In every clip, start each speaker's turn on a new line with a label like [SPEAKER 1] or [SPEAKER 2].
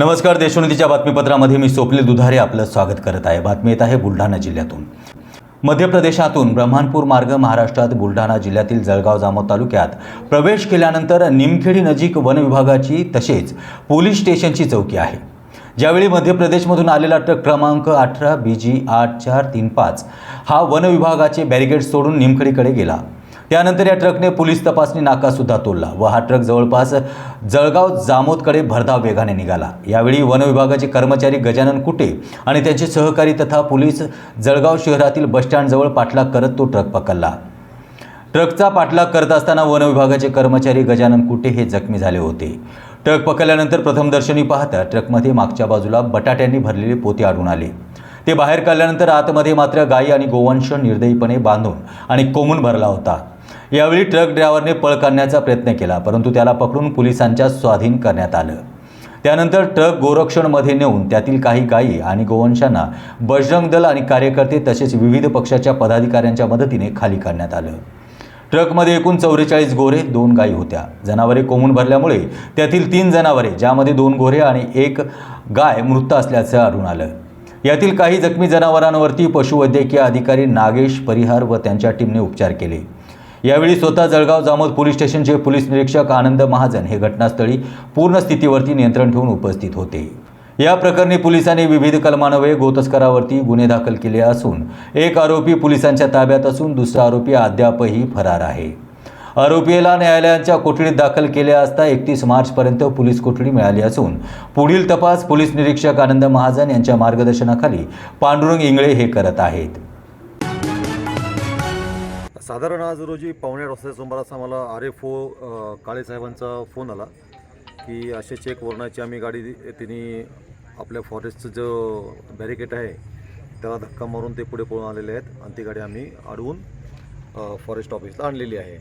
[SPEAKER 1] नमस्कार देशोन्नतीच्या बातमीपत्रामध्ये मी स्वप्नील दुधारे आपलं स्वागत करत आहे. बातमी येत आहे बुलढाणा जिल्ह्यातून. मध्य प्रदेशातून ब्रह्मानपूर मार्ग महाराष्ट्रात बुलढाणा जिल्ह्यातील जळगाव जामोद तालुक्यात प्रवेश केल्यानंतर निमखेडी नजीक वन विभागाची तसेच पोलीस स्टेशनची चौकी आहे. ज्यावेळी मध्य प्रदेशमधून आलेला ट्रक क्रमांक अठरा बी जी आठ चार तीन पाच हा वन विभागाचे बॅरिगेड सोडून निमखेडीकडे गेला. त्यानंतर या ट्रकने पोलीस तपासणी नाकासुद्धा तोडला व हा ट्रक जवळपास जळगाव जामोदकडे भरधाव वेगाने निघाला. यावेळी वनविभागाचे कर्मचारी गजानन कुटे आणि त्यांचे सहकारी तथा पोलीस जळगाव शहरातील बसस्टँडजवळ पाठलाग करत तो ट्रक पकडला. ट्रकचा पाठलाग करत असताना वन विभागाचे कर्मचारी गजानन कुटे हे जखमी झाले होते. ट्रक पकडल्यानंतर प्रथमदर्शनी पाहता ट्रकमध्ये मागच्या बाजूला बटाट्यांनी भरलेले पोते आढळून आले. ते बाहेर काढल्यानंतर आतमध्ये मात्र गायी आणि गोवंश निर्दयीपणे बांधून आणि कोमून भरला होता. यावेळी ट्रक ड्रायव्हरने पळ काढण्याचा प्रयत्न केला परंतु त्याला पकडून पोलिसांच्या स्वाधीन करण्यात आलं. त्यानंतर ट्रक गोरक्षणमध्ये नेऊन त्यातील काही गायी आणि गोवंशांना बजरंग दल आणि कार्यकर्ते तसेच विविध पक्षाच्या पदाधिकाऱ्यांच्या मदतीने खाली काढण्यात आलं. ट्रकमध्ये एकूण चौवेचाळीस गोरे दोन गायी होत्या. जनावरे कोमून भरल्यामुळे त्यातील तीन जनावरे ज्यामध्ये दोन गोरे आणि एक गाय मृत असल्याचं आढळून आलं. यातील काही जखमी जनावरांवरती पशुवैद्यकीय अधिकारी नागेश परिहार व त्यांच्या टीमने उपचार केले. यावेळी स्वतः जळगाव जामोद पोलीस स्टेशनचे पोलीस निरीक्षक आनंद महाजन हे घटनास्थळी पूर्ण स्थितीवरती नियंत्रण ठेवून उपस्थित होते. या प्रकरणी पोलिसांनी विविध कलमान्वये गोतस्करावरती गुन्हे दाखल केले असून एक आरोपी पोलिसांच्या ताब्यात असून दुसरा आरोपी अद्यापही फरार आहे. आरोपीला न्यायालयाच्या कोठडीत दाखल केले असता एकतीस मार्चपर्यंत पोलीस कोठडी मिळाली असून पुढील तपास पोलीस निरीक्षक आनंद महाजन यांच्या मार्गदर्शनाखाली पांडुरंग इंगळे हे करत आहेत.
[SPEAKER 2] साधारण आज रोजी पावणे आठ वाजता सुमारास आम्हाला आर एफ ओ काळेसाहेबांचा फोन आला की असे चेक वर्णाची आम्ही गाडी तिने आपल्या फॉरेस्टचं जो बॅरिकेड आहे त्याला धक्का मारून ते पुढे पळून आलेले आहेत आणि ती गाडी आम्ही अडवून फॉरेस्ट ऑफिसला आणलेली आहे.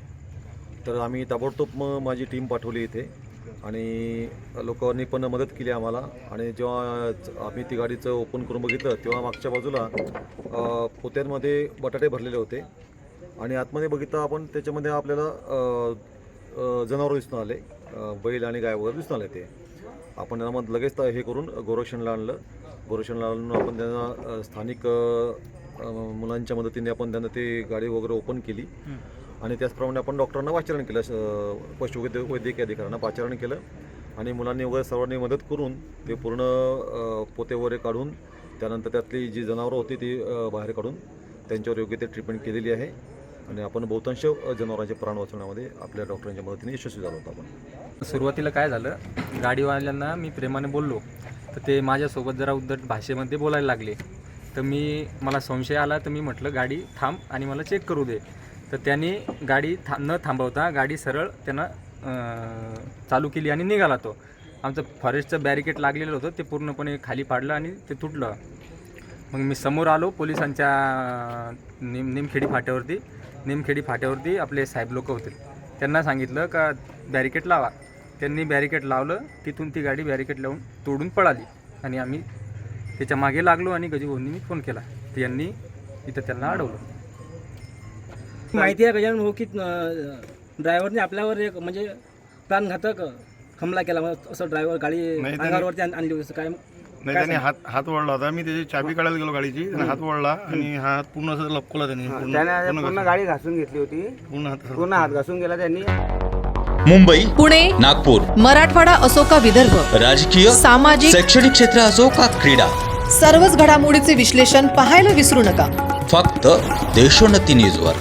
[SPEAKER 2] तर आम्ही ताबडतोब मग माझी टीम पाठवली इथे आणि लोकांनी पण मदत केली आम्हाला. आणि जेव्हा आम्ही ती गाडीचं ओपन करून बघितलं तेव्हा मागच्या बाजूला पोत्यांमध्ये बटाटे भरलेले होते. आणि आतमध्ये बघितलं आपण त्याच्यामध्ये आपल्याला जनावरं दिसून आले. बैल आणि गाय वगैरे दिसून आले ते. आपण त्यांना मग लगेच हे करून गोरक्षणला आणलं. गोरक्षणला आणून आपण त्यांना स्थानिक मुलांच्या मदतीने आपण त्यांना ते गाडी वगैरे ओपन केली. आणि त्याचप्रमाणे आपण डॉक्टरांना पाचारण केलं. पशुवैद्य वैद्यकीय अधिकाऱ्यांना पाचारण केलं. आणि मुलांनी वगैरे सर्वांनी मदत करून ते पूर्ण पोते वगैरे काढून त्यानंतर त्यातली जी जनावरं होती ती बाहेर काढून त्यांच्यावर योग्य ते ट्रीटमेंट केलेली आहे. आणि आपण बहुतांश जनावरांचे प्राण वाचवण्यामध्ये आपल्या डॉक्टरांच्या मदतीने यशस्वी झालो होतो आपण.
[SPEAKER 3] सुरुवातीला काय झालं गाडीवाल्यांना मी प्रेमाने बोललो. तर ते माझ्यासोबत जरा उद्धट भाषेमध्ये बोलायला लागले. तर मी मला संशय आला तर मी म्हटलं गाडी थांब आणि मला चेक करू दे. तर त्यांनी गाडी था न थांबवता गाडी सरळ त्यांना चालू केली आणि निघाला तो. आमचं फॉरेस्टचं बॅरिकेड लागलेलं होतं ते पूर्णपणे खाली पाडलं आणि ते तुटलं. मग मी समोर आलो पोलिसांच्या निम निमखेडी फाट्यावरती. निमखेडी फाट्यावरती आपले साहेब लोक होते. त्यांना सांगितलं का बॅरिकेड लावा. त्यांनी बॅरिकेड लावलं. तिथून ती गाडी बॅरिकेड लावून तोडून पळाली. आणि आम्ही त्याच्यामागे लागलो आणि गजीभाऊंनी फोन केला. तर यांनी इथं त्यांना अडवलं.
[SPEAKER 4] माहिती आहे गजानन भाऊ की ड्रायव्हरने आपल्यावर एक म्हणजे प्राणघातक हमला केला. म्हणजे असं ड्रायव्हर गाडी
[SPEAKER 5] त्याने-
[SPEAKER 4] अंगावरती आण- आणली होती. असं काय
[SPEAKER 5] नाही त्याने हात हात वळला होता. मी त्याची चाबी काढायला गेलो गाडीची. त्याने हात वळला आणि हात पूर्ण असं लपकवला त्याने. पूर्ण
[SPEAKER 6] त्याने
[SPEAKER 5] पूर्ण
[SPEAKER 6] पूर्ण
[SPEAKER 5] घासून-
[SPEAKER 6] गाडी घासून घेतली होती.
[SPEAKER 5] पूर्ण हात असं-
[SPEAKER 6] पूर्ण हात घासून गेला त्यांनी.
[SPEAKER 1] मुंबई
[SPEAKER 7] पुणे
[SPEAKER 1] नागपूर
[SPEAKER 7] मराठवाडा असो का विदर्भ?
[SPEAKER 1] राजकीय
[SPEAKER 7] सामाजिक
[SPEAKER 1] शैक्षणिक क्षेत्र असो का क्रीडा?
[SPEAKER 7] सर्वच घडामोडीचे विश्लेषण पाहायला विसरू नका.
[SPEAKER 1] फक्त देशोन्नती न्यूजवर.